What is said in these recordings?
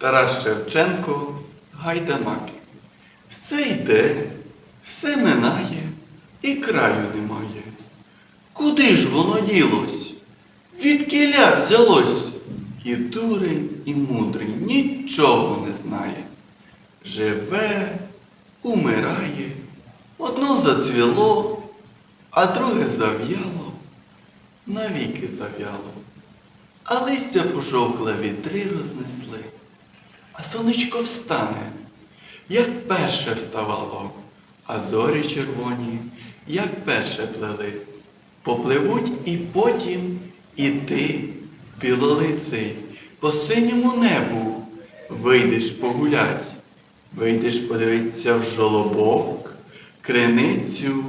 Тарас Шевченко Гайдамаки. Все йде, все минає і краю немає. Куди ж воно ділось? Від кіля взялось? І дурень, і мудрий нічого не знає. Живе, умирає, одно зацвіло, а друге зав'яло, навіки зав'яло. А листя пожовкле вітри рознесли, а сонечко встане, як перше вставало, а зорі червоні, як перше плели. Попливуть і потім і ти, білолиций, по синьому небу вийдеш погулять, вийдеш подивитися в жолобок, криницю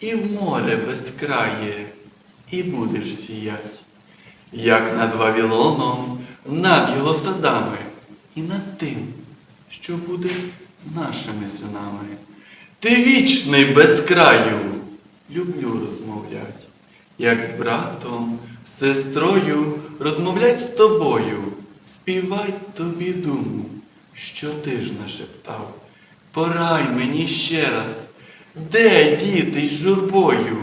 і в море безкрає, і будеш сіять. Як над Вавилоном, над його садами і над тим, що буде з нашими синами. Ти вічний без краю, люблю розмовлять, як з братом, з сестрою розмовлять з тобою, співать тобі думу, що ти ж нашептав. Порай мені ще раз, де діти з журбою?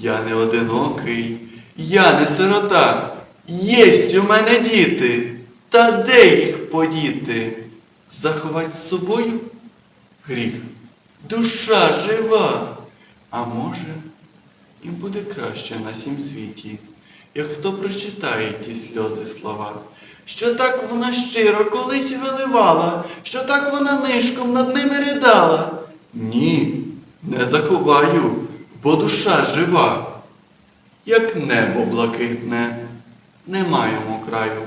Я не одинокий, я не сирота, єсть у мене діти, та де їх подіти? Заховать з собою? Гріх, душа жива. А може, їм буде краще на сім світі, як хто прочитає ті сльози слова, що так вона щиро колись виливала, що так вона нишком над ними ридала. Ні, не заховаю, бо душа жива як небо блакитне, не маємо краю.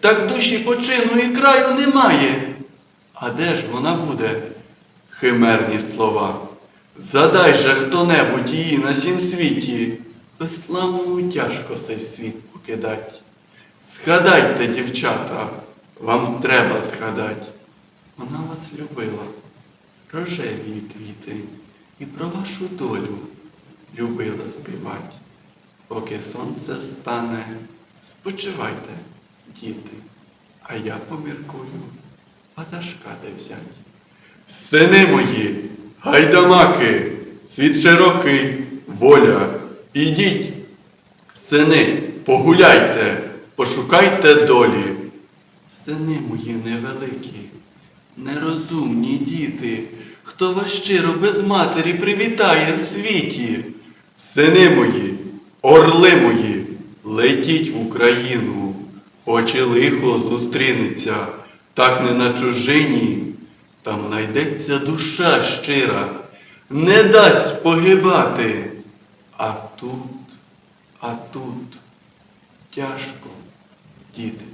Так душі почину і краю немає. А де ж вона буде? Химерні слова. Задай же хто-небудь її на сім світі, безславному тяжко цей світ покидать. Згадайте, дівчата, вам треба згадать. Вона вас любила, рожеві квіти, і про вашу долю любила співать. Поки сонце встане, спочивайте, діти, а я поміркую, ватажка де взять. Сини мої, гайдамаки, світ широкий, воля, ідіть. Сини, погуляйте, пошукайте долі. Сини мої невеликі, нерозумні діти, хто вас щиро без матері привітає в світі. Сини мої, орли мої, летіть в Україну, хоч і лихо зустрінеться, так не на чужині, там знайдеться душа щира, не дасть погибати. А тут, а тут тяжко, діти.